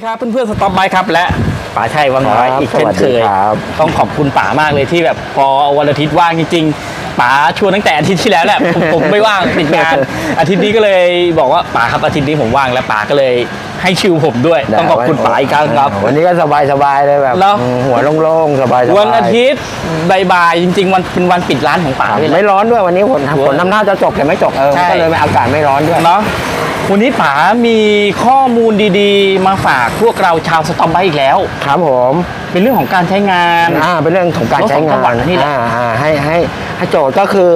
สวัสดีครับเพื่อนๆสต็อปไบครับและป๋าชัยวังน้อยครับอีกเช่นเคย สวัสดีครับ ต้องขอบคุณป๋ามากเลยที่แบบพอวันอาทิตย์ว่างจริงๆป๋าชวนตั้งแต่อาทิตย์ที่แล้วแหละผมผมไม่ว่างติดงานอาทิตย์นี้ก็เลยบอกว่าป๋าครับอาทิตย์นี้ผมว่างแล้วป๋าก็เลยให้ชิวผมด้วย ต้องขอบคุณป๋าอีกครั้งครับ วันนี้ก็สบายสบายๆเลยแบบแล้ว อืมหัวโล่งๆสบายๆวันอาทิตย์บ่ายๆจริง ๆ วันเป็นวันปิดร้านของป๋าครับด้วยนะไม่ร้อนด้วยวันนี้ฝนหัวฝนน้ำหน้าจะตกแต่ไม่ตกเออใช่ ก็เลยอากาศไม่ร้อนด้วย เนาะ วันนี้ป๋ามีข้อมูลดีๆ มาฝากพวกเราชาวสต็อปไบอีกแล้ว ครับผมเป็นเรื่องของการใช้งานอ่าเป็นเรื่องของการใช้รถสองจังางหวัดนนี่แหละอ่าอ่าให้ให้ให้โจทย์ก็คือ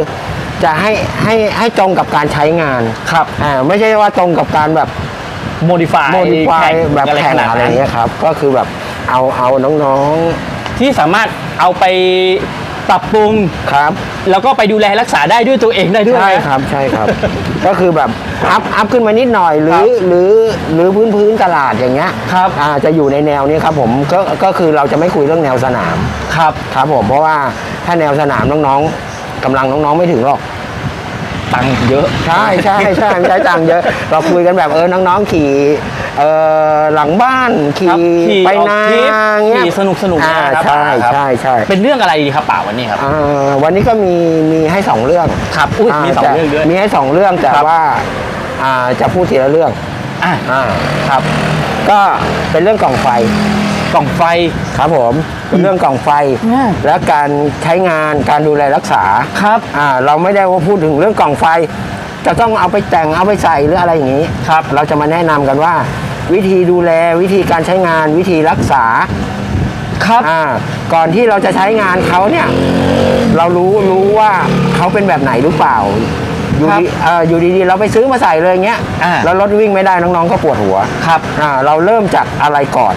จะให้ให้ให้ตรงกับการใช้งานครับอ่าไม่ใช่ว่าตรงกับการแบบโมดิฟายโมดิฟายแบบอะไรแข่ขงนาดอะไรนั้นเงี้ยครับ ก็คือแบบเอาเอาน้องที่สามารถเอาไป ปรับปรุงๆครับ แล้วก็ไปดูแลรักษาได้ด้วยตัวเองได้ด้วยใช่นะครับใช่ครับ ก็คือแบบอัพอัพขึ้นมานิดหน่อยหรืครัอบหรือหรือพื้นพื้นตลาดอย่างเงี้ยครับ อ่าจะอยู่ในแนวนี้ครับผมก็ก็คือเราจะไม่คุยเรื่องแนวสนามครับ ครับผมเพราะว่าถ้าแนวสนามน้องๆกำลังน้องๆไม่ถึงหรอก ตังค์เยอะ ใช่ใช่ใช่ไม่ใช่ตังค์เยอะ เราคุยกันแบบเออน้องๆขี่เออหลังบ้านครัขี่บขี่ไปออกนาทริปเงี้ยขี่สนุกสนุกอ่านะครับใช่ครับ ใช่ใช่เป็นเรื่องอะไรดีครับป่าวันนี้ครับ อ่าวันนี้ก็มีมีให้สองเรื่องครับอุ้ยมีสองแต่เรื่องด้วย มีให้สองเรื่องแต่ครับ ว่าอ่าจะพูดทีละเรื่องอะอ่าครับ ก็เป็นเรื่องกล่องไฟ กล่องไฟครับผมเป็นเรื่องกล่องไฟอืมและการใช้งานการดูแลรักษาครับอ่าเราไม่ได้ว่าพูดถึงเรื่องกล่องไฟ จะต้องเอาไปแต่งเอาไปใส่หรืออะไรอย่างนี้ครับ เราจะมาแนะนำกันว่า วิธีดูแลวิธีการใช้งานวิธีรักษาครับอ่าก่อนที่เราจะใช้งานเขาเนี่ยเรารู้รู้ว่าเขาเป็นแบบไหนหรือเปล่าอยู่ครับดีเอ่ออยู่ดีๆ เราไปซื้อมาใส่เลยเงี้ยอ่าแล้วรถวิ่งไม่ได้น้องๆก็ปวดหัวครับอ่าเราเริ่มจากอะไรก่อน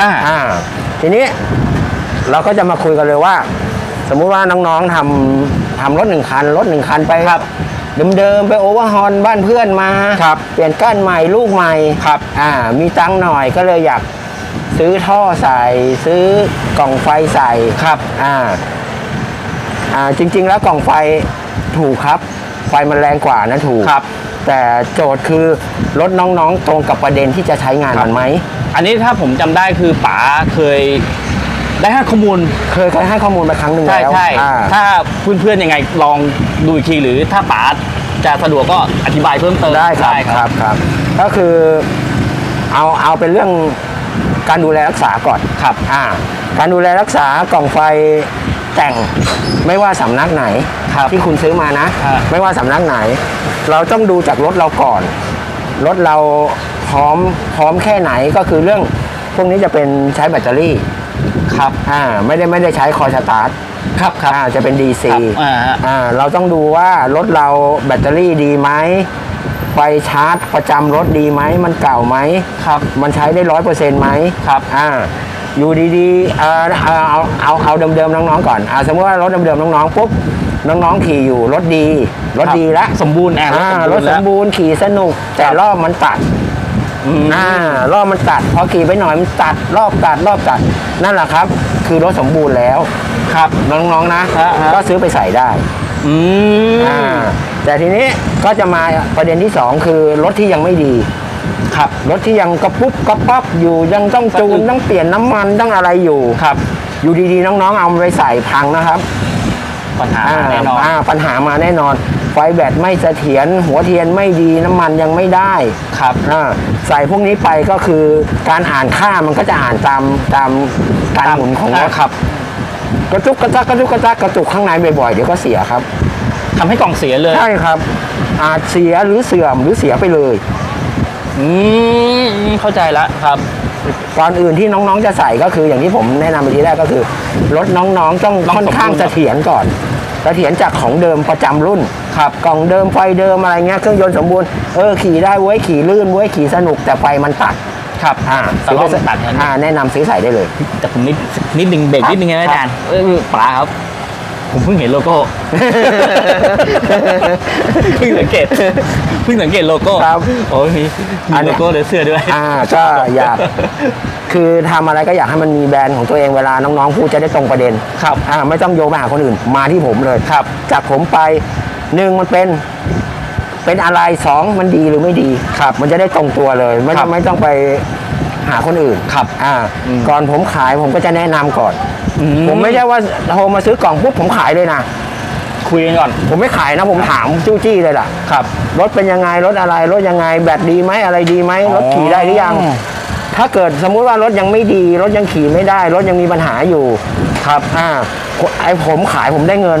อ่า อ่าทีนี้เราก็จะมาคุยกันเลยว่า สมมุติว่าน้องๆทำทำรถหนึ่งคัน รถหนึ่งคันไปครับเดิมๆไปโอเวอร์ฮอนบ้านเพื่อนมาครับเปลี่ยนก้านใหม่ลูกใหม่ครับ อ่า มีตังค์หน่อยก็เลยอยากซื้อท่อใส่ ซื้อกล่องไฟใส่ครับ อ่า อ่าจริง ๆ แล้วกล่องไฟถูกครับ ไฟมันแรงกว่านะถูกครับ แต่โจทย์คือรถน้องๆ ตรงกับประเด็นที่จะใช้งานครับมันไหม อันนี้ถ้าผมจำได้คือป๋าเคยได้ให้ข้อมูล เคยเคยให้ข้อมูลไปครั้งหนึ่งใช่แล้วใช่อ่า ถ้าเพื่อนๆยังไงลองดูอีกทีหรือถ้าป๋าจะสะดวกก็อธิบายเพิ่มเติมได้ครับครับครับก็คือเอาเอาเป็นเรื่องการดูแลรักษาก่อนครับอ่าการดูแลรักษากล่องไฟแต่งไม่ว่าสำนักไหนครับที่คุณซื้อมานะฮะไม่ว่าสำนักไหน เราต้องดูจากรถเราก่อน รถเราพร้อมพร้อมแค่ไหนก็คือเรื่องพวกนี้จะเป็นใช้แบตเตอรี่ครับ อ่าไม่ได้ไม่ได้ใช้คอยสตาร์ทครับครับอ่าจะเป็น DC ครับอ่าฮะ อ่าเราต้องดูว่ารถเราแบตเตอรี่ดีไหมไฟชาร์จประจำรถดีไหมมันเก่าไหมครับ มันใช้ได้ร้อยเปอร์เซ็นต์ไหมครับ อ่าอยู่ดีๆเอ่อเอาเอาเอาเอาเดิมๆน้องๆก่อนอ่าสมมติว่ารถเดิมๆน้องๆปุ๊บ น้องๆขี่อยู่รถดี รถครับดีแล้วสมบูรณ์อะอ่ารถสแล้วมบูรณ์ขี่สนุก แต่รอบมันตัดอืมอ่ารอบมันตัด พอขี่ไปหน่อยมันตัด รอบตัดรอบตัดนั่นแหละครับ คือรถสมบูรณ์แล้ว ครับน้องๆนะฮะฮะก็ซื้อไปใส่ได้ อืมอ่าแต่ทีนี้ก็จะมาประเด็นที่สองคือรถที่ยังไม่ดีครับรถที่ยังกระปุ๊บกระปั๊บอยู่ยังต้องจูนก็คือต้องเปลี่ยนน้ำมันต้องอะไรอยู่ครับ อยู่ดีๆน้องๆเอาไปใส่พังนะครับ ปัญหาแน่นอนอ่าปัญหามาแน่นอน ไฟแบตไม่เสถียรหัวเทียนไม่ดีน้ำมันยังไม่ได้ครับอ่าใส่พวกนี้ไปก็คือการอ่านค่ามันก็จะอ่านตามตามการหมุนของรถครับ กระจุกกระจักกระจุกกระจักกระจุกข้างในบ่อยๆเดี๋ยวก็เสียครับทำให้กล่องเสียเลยใช่ครับ อาจเสียหรือเสื่อมหรือเสียไปเลยอืมเข้าใจแล้วครับก่อนอื่นที่น้องๆจะใส่ก็คืออย่างที่ผมแนะนำไปทีแรกก็คือรถน้องๆต้องต้องค่อนข้างสมบูรณ์เสถียรก่อน เสถียรจากของเดิมประจำรุ่นครับกล่องเดิมไฟเดิมอะไรเงี้ยเครื่องยนต์สมบูรณ์เออขี่ได้เว้ยขี่ลื่นเว้ยขี่สนุกแต่ไฟมันตัดครับอ่าแต่รอบมันตัดอ่าแนะนำซื้อใส่ได้เลยแต่ผมนิดนิดนึงเบรกครับนิดนึงนะอาจารย์เอ้ยปลาครับ ผมเพิ่งเห็นโลโก้ เพิ่งสังเกต เพิ่งสังเกตโลโก้ครับโอ้ยมีมีอันเนี้โลยโก้ในเสื้อด้วย อ่าก็อยาก คือทำอะไรก็อยากให้มันมีแบรนด์ของตัวเองเวลาน้องๆพูดจะได้ตรงประเด็นครับอ่าไม่ต้องโยงไปหาคนอื่นมาที่ผมเลยครับ จากผมไปหนึ่งมันเป็น เป็นอะไรสองมันดีหรือไม่ดีครับ มันจะได้ตรงตัวเลย ไม่ครัต้อบงไม่ต้องไป หาคนอื่นครับอ่าอืม ก่อนผมขายผมก็จะแนะนำก่อน อืผมไม่ใช่ว่าโทรมาซื้อกล่องปุ๊บผมขายเลยนะ คุยกันก่อนผมไม่ขายนะผมถามจู้จี้เลยล่ะ ครับ รถเป็นยังไงรถอะไรรถยังไงแบตดีไหมอะไรดีไหมรถขี่ได้หรือยัง อ๋อ ถ้าเกิดสมมุติว่ารถยังไม่ดี รถยังขี่ไม่ได้ รถยังมีปัญหาอยู่ครับอ่าไอผมขายผมได้เงิน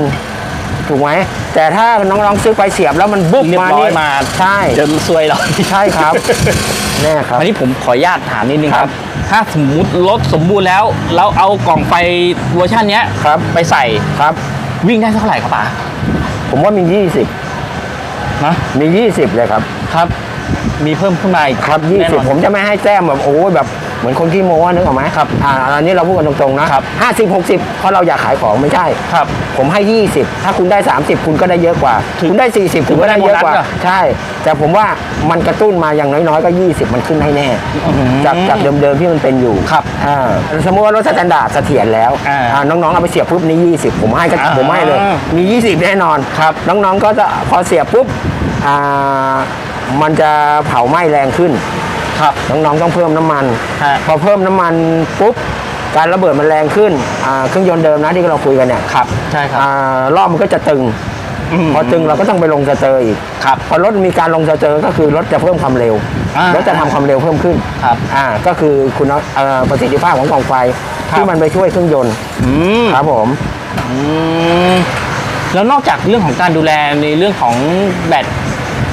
ถูกไหมแต่ถ้าน้องๆซื้อไปเสียบแล้วมันบุ๊บเรียบมาร้อยนี่มาใช่จะซวยเราใช่ครับแน่ครับ อันนี้ผมขออนุญาตถามนิดนึงคครัรับ บ ถ้าสมมุติรถสมบูรณ์แล้วเราเอากล่องไฟเวอร์ชันเนี้ยครับไปใส่ครับ วิ่งได้เท่าไหร่ครับป๋าผมว่ามี20นะมี 20 เลยครับ ครับ มีเพิ่มขึ้นมาอีกครับ แน่นอน20 ผมจะไม่ให้แต้มแบบโอ้ยแบบ เหมือนคนที่โม้นึกออกไหมครับอ่าอันนี้เราพูดกันตรงๆนะครับ50 60เพราะเราอยากขายของไม่ใช่ครับ ผมให้ 20 ถ้าคุณได้ 30 คุณก็ได้เยอะกว่าถึงคุณได้ 40 คุณก็ได้เยอะกว่าถึงได้โบนัสเหรอใช่ แต่ผมว่ามันกระตุ้นมาอย่างน้อยๆก็ 20 มันขึ้นให้แน่ จากจากเดิมๆที่มันเป็นอยู่ครับอ่าสมมติว่ารถสแตนดาร์ดเสถียรแล้วอ่าอ่าน้องๆเอาไปเสียบปุ๊บนี่ 20 ผมให้ก็อ่าผมให้เลย มี 20 แน่นอนครับน้องๆก็จะพอเสียบปุ๊บอ่ามันจะเผาไหม้แรงขึ้น ครับน้องๆต้องเพิ่มน้ำมัน ฮะ พอเพิ่มน้ำมันปุ๊บการระเบิดมันแรงขึ้นอ่าเครื่องยนต์เดิมนะที่เราคุยกันเนี่ยครับใช่ครับอ่ารอบมันก็จะตึง ม พอตึงเราก็ต้องไปลงสเตอร์อีกครับพอรถมีการลงสเตอร์ก็คือรถจะเพิ่มความเร็วอ่ารถจะทำความเร็วเพิ่มขึ้นครับอ่าก็คือคุณเอ่อประสิทธิภาพของกล่องไฟครับ ที่มันไปช่วยเครื่องยนต์อืมครับผม อืมแล้วนอกจากเรื่องของการดูแลในเรื่องของแบต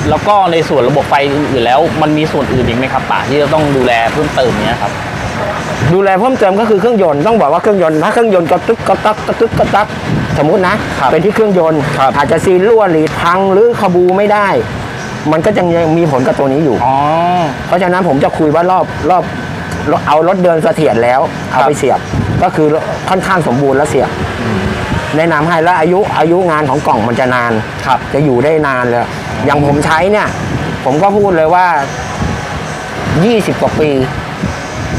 แล้วก็ในส่วนระบบไฟอื่นๆแล้ว มันมีส่วนอื่นอีกไหมครับป่าที่จะต้องดูแลเพิ่มเติมเนี้ยครับ ดูแลเพิ่มเติมก็คือเครื่องยนต์ต้องบอกว่าเครื่องยนต์ถ้าเครื่องยนต์กระตึกกระตักกระตึกกระตักสมมุตินะ ครับเป็นที่เครื่องยนต์ครับ อาจจะซีนรั่วหรือพังหรือขบูไม่ได้ มันก็ยังยังมีผลกับตัวนี้อยู่ อ๋อ เพราะฉะนั้นผมจะคุยว่ารอบรอบเอารถเดินเสถียรแล้วเอาไปเสียบ ก็คือค่อนข้างสมบูรณ์แล้วเสียบแนะนำให้แล้วอายุอายุงานของกล่องมันจะนาน ครับ จะอยู่ได้นานเลย อย่างผมใช้เนี่ย ผมก็พูดเลยว่า 20 กว่าปี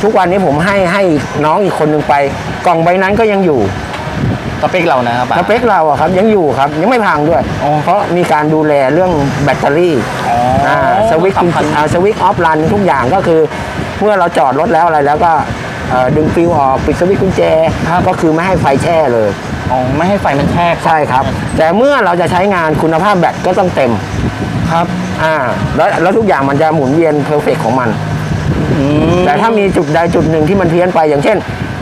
ทุกวันนี้ผมให้ให้น้องอีกคนหนึ่งไป กล่องใบนั้นก็ยังอยู่สเปคเรานะครับป่าสเปคเราอะครับยังอยู่ครับยังไม่พังด้วยอ๋อเพราะมีการดูแลเรื่องแบตเตอรี่อ๋ออ่าสวิตช์สำคัญสวิตช์ออฟรันทุกอย่างก็คือเมื่อเราจอดรถแล้วอะไรแล้วก็เอ่อดึงฟิวออกปิดสวิตช์กุญแจก็คือไม่ให้ไฟแช่เลย อ๋อไม่ให้ไฟมันแทรกใช่ครับ แต่เมื่อเราจะใช้งานคุณภาพแบตก็ต้องเต็มครับอ่าแล้วแล้วทุกอย่างมันจะหมุนเวียนเพอร์เฟกของมันอืมแต่ถ้ามีจุดใดจุดหนึ่งที่มันเพี้ยนไปอย่างเช่น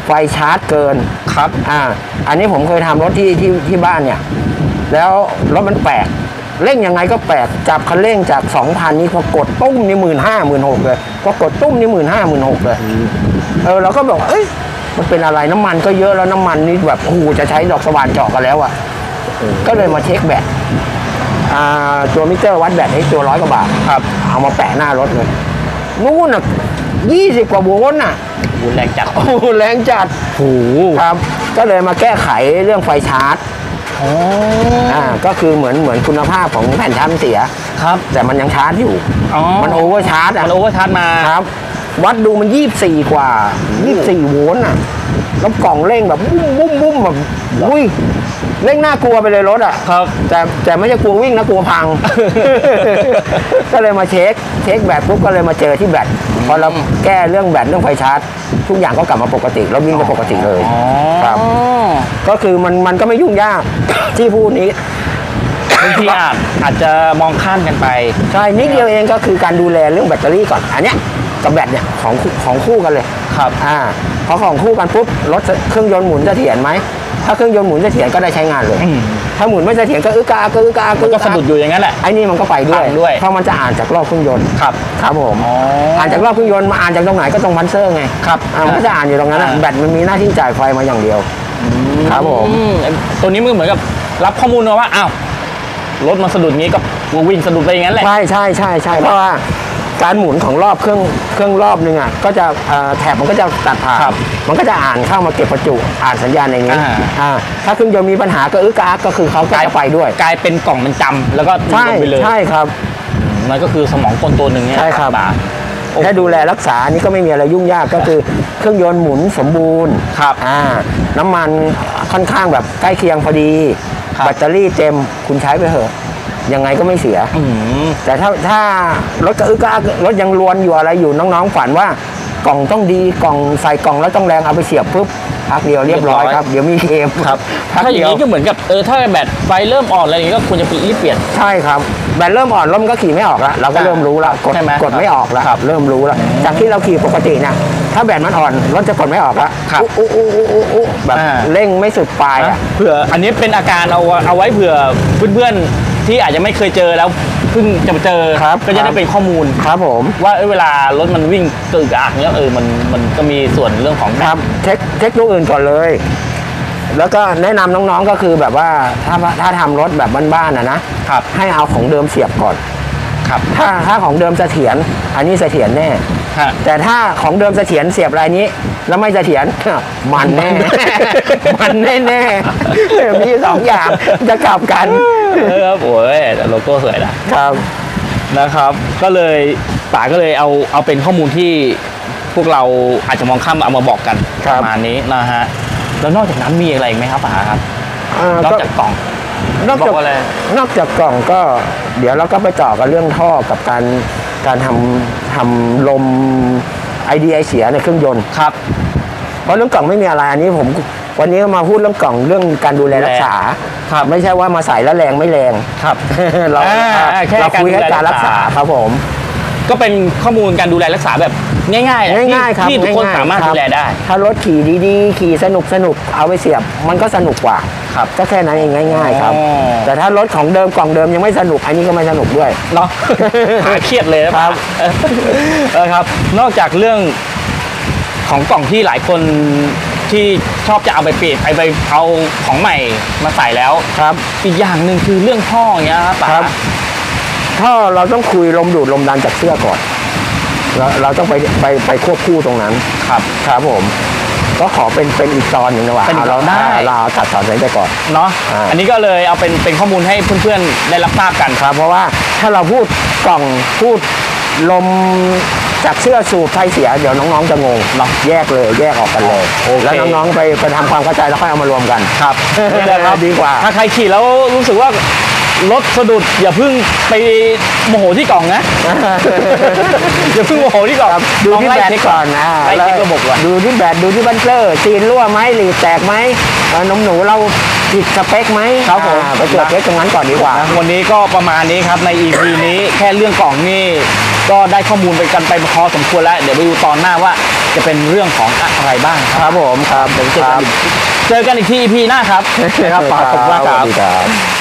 ไฟชาร์จเกินครับอ่าอันนี้ผมเคยทำรถที่ที่ที่บ้านเนี่ย แล้วรถมันแปลกเร่งยังไงก็แปลกจับคันเร่งจาก 2,000 นี่พอกดตุ้มนี่หมื่นห้าหมื่นหกเลยพอกดตุ้มนี่หมื่นห้าหมื่นหกเลยเออเราก็บอกเอ้ย มันเป็นอะไรน้ำมันก็เยอะแล้วน้ำมันนี่แบบโอ้โหจะใช้ดอกสว่านเจาะกันแล้วอะ่ะก็เลยมาเช็คแบตอ่าตัวมิเตอร์วัดแบตให้ตัวร้อยกว่าบาทครับเอามาแปะหน้ารถเลยนู่นอะยี่สิบกว่าโวลต์น่ะรุนแรงจัดโอ้โหแรงจัดโอ้โหครับ ก็เลยมาแก้ไขเรื่องไฟชาร์จอ๋ออ่าก็คือเหมือนเหมือนคุณภาพของแผ่นชาร์จมันเสียครับ แต่มันยังชาร์จอยู่อ๋อมันโอเวอร์ชาร์จอะมันโอเวอร์ชาร์จมาครับ วัดดูมันยี่สี่กว่ายี่สี่โวลต์อะแล้วกล่องเร่งแบบบุ้มบุ้มบุ้มแบบอุ้ยเร่งน่ากลัวไปเลยรถอะครับแต่แต่ไม่ใช่กลัววิ่งนะกลัวพัง ก็เลยมาเช็คเช็คแบตปุ๊บก็เลยมาเจอที่แบตพอเราแก้เรื่องแบตเรื่องไฟชาร์จ ทุกอย่างก็กลับมาปกติ แล้ววิ่งได้ปกติเลยอ๋อครับ ก็คือมันมันก็ไม่ยุ่งยากที่พูดนี้บางทีอาจอาจจะมองข้ามกันไป ใช่นิดเดียวเองก็คือการดูแลเรื่องแบตเตอรี่ก่อนอันเนี้ย กับแบตเนี่ยของคู่ของคู่กันเลยครับอ่าพอของคู่กันปุ๊บรถเครื่องยนต์หมุนเสถียรไหมถ้าเครื่องยนต์หมุนเสถียรก็ได้ใช้งานเลยอืมถ้าหมุนไม่เสถียรก็อึกกาก็อึกกามันก็สะดุดอยู่อย่างนั้นแหละไอ้นี่มันก็ไปด้วยพังด้วย เพราะมันจะอ่านจากรอบเครื่องยนต์ครับครับผมอ๋ออ่านจากรอบเครื่องยนต์มาอ่านจากตรงไหนก็ตรงพันเซอร์ไงครับอ่ามันก็จะอ่านอยู่ตรงนั้นอะอ่าแบตมันมีหน้าที่จ่ายไฟมาอย่างเดียวครับผมอืตัวนี้มันเหมือนกับรับข้อมูลมาว่าอ้าวรถมันสะดุดงี้ก็วิ่งสะดุดไปอย่างนั้นแหละใช่ใช่ใช่ใช่เพราะว่า การหมุนของรอบเครื่องเครื่องรอบนึงอะก็จะเอ่อแถบมันก็จะตัดผ่านครับมันก็จะอ่านเข้ามาเก็บประจุอ่านสัญญาณในนี้อ่าอ่าถ้าเครื่องยนต์มีปัญหาก็อึกกาก็คือเขาก็จะไปด้วย กลายเป็นกล่องมันจำแล้วก็ใช่ลงไปเลยใช่ครับมันก็คือสมองกลตัวหนึ่งเนี่ยใช่ครับตาถ้าดูแลรักษานี่ก็ไม่มีอะไรยุ่งยากก็คือเครื่องยนต์หมุนสมบูรณ์ครับอ่าน้ำมันค่อนข้างแบบใกล้เคียงพอดีครับแบตเตอรี่เต็มคุณใช้ไปเถอะ ยังไงก็ไม่เสียอืมแต่ถ้าถ้ารถกระอึกกระอักรถยังรวนอยู่อะไรอยู่น้องๆฝันว่ากล่องต้องดีกล่องใส่กล่องแล้วต้องแรงเอาไปเสียบปุ๊บพักเดียวเรียบร้อยครับเดี๋ยวมีเคมครับพักถ้าอเดีย่างยวนี้ก็เหมือนกับเออถ้าแบตไฟเริ่มอ่อนอะไรอย่างนี้ก็ควรจะรีบเปลี่ยนใช่ครับแบตเริ่มอ่อนแล้วมันก็ขี่ไม่ออกแล้วเราก็อ่าเริ่มรู้แล้วกดใช่ไหมกดไม่ออกแล้วครับ เริ่มรู้แล้วจากที่เราขี่ปกติเนี่ยถ้าแบตมันอ่อนรถจะกดไม่ออกแล้วครับอู้อู้อู้อู้อู้แบบอ่าเร่งไม่สุดปลายอะเผื่ออันนี้เป็นอาการเอาเอาไว้เผื่อเพื่อนๆ ที่อาจจะไม่เคยเจอแล้วเพิ่งจะมาเจอครับก็จะได้เป็นข้อมูลครับผม ว่าเอ้ยเวลารถมันวิ่งตึกอักเนี้ยเออมันมันก็มีส่วนเรื่องของครับเช็คเช็คตัวอื่นก่อนเลย แล้วก็แนะนำน้องๆก็คือแบบว่าถ้าถ้าทำรถแบบบ้านๆนะนะครับให้เอาของเดิมเสียบก่อน ครับ ถ้าถ้าของเดิมเสถียรอันนี้เสถียรแน่ฮะ แต่ถ้าของเดิมเสถียรเสียบรายนี้ แล้วไม่เสถียรมันแน่ มันแน่แน่ๆมีสองอย่างจะกลับกันเออครับโอ้ยแต่โลโก้สวยนะครับนะครับ ก็เลยป๋าก็เลยเอาเอาเป็นข้อมูลที่พวกเราอาจจะมองข้ามเอามาบอกกันครัปบระมาณนี้นะฮะแล้วนอกจากนั้นมีอะไรอีกไหมครับป๋าครับอ่านอกก็จากกล่องนอกจากบอกอะไรนอกจากกล่องก็ เดี๋ยวเราก็ไปต่อกันเรื่องท่อกับการ การทำทำลมไอเดียเสียในเครื่องยนต์ครับ เพราะเรื่องกล่องไม่มีอะไรอันนี้ผมวันนี้มาพูดเรื่องกล่องเรื่องการดูแลรักษาครับไม่ใช่ว่ามาใส่แล้วแรงไม่แรงครับ เราอ่าแค่เราคุยให้การการดูแลรัรักกษาษาครับผม ก็เป็นข้อมูลการดูแลรักษาแบบ ง่ายๆแหละที่ง่ายๆครับที่ทุกคนง่ยๆสามารถคบดูแลได้ ถ้ารถขี่ดีๆ ขี่สนุกสนุกเอาไปเสียบ มันก็สนุกกว่าครับก็แค่นั้นเองง่าย ๆ ครับ อ๋อ แต่ถ้ารถของเดิมกล่องเดิมยังไม่สนุกอันนี้ก็ไม่สนุกด้วย เนาะ หาเครียดเลยนะครับเออครับ นอกจากเรื่องของกล่องที่หลายคนที่ชอบจะเอาไปเปลี่ยนไปไปเอาของใหม่มาใส่แล้วครับ อีกอย่างหนึ่งคือเรื่องท่ออย่างเงี้ยครับป๋าครับถ้าเราต้องคุยลมดูดลมดันจากเสื้อก่อน เราเราต้องไปไปไปควบคู่ตรงนั้นครับครับผม ก็ขอเป็นเป็นอีกตอนหนึ่งนะว่าเป็นอีกเราได้เราตัดตอนนี้ไปก่อน เนาะอ่า อันนี้ก็เลยเอาเป็นเป็นข้อมูลให้เพื่อนๆ ได้รับทราบกันครับ เพราะว่าถ้าเราพูดกล่องพูดลมจากเสื้อสูบไฟเสียเดี๋ยวน้องๆจะงงเนาะแยกเลยแยกออกกันเลยโอเค แล้วน้องๆไปไปทำความเข้าใจแล้วค่อยเอามารวมกันครับนี่แหละครับดีกว่า ถ้าใครขี่แล้วรู้สึกว่า รถสะดุดอย่าเพิ่งไปโมโหที่กล่องนะ อย่าเพิ่งโมโหที่กล่องดูลองที่ไล่แบตเช็คก่อนนะไล่เช็คระบบก่อน ดูที่แบตดูที่บันเกอร์ซีนรั่วไหมหรือแตกไหมเอ่อนมหนูเราผิดสเปคไหมครับผม อ่าไปตรวจเช็คตรงนั้นก่อนดีกว่านะวันนี้ก็ประมาณนี้ครับใน EP นี้แค่เรื่องกล่องนี่ก็ได้ข้อมูลไปกันไปพอสมควรแล้ว เดี๋ยวไปดูตอนหน้าว่าจะเป็นเรื่องของอะไรบ้างครับครับผมครับเดี๋ยวเจอกันอีกเจอกันอีกที EP หน้าครับนะครับป๋าขอบคุณมากครับสวัสดีครับ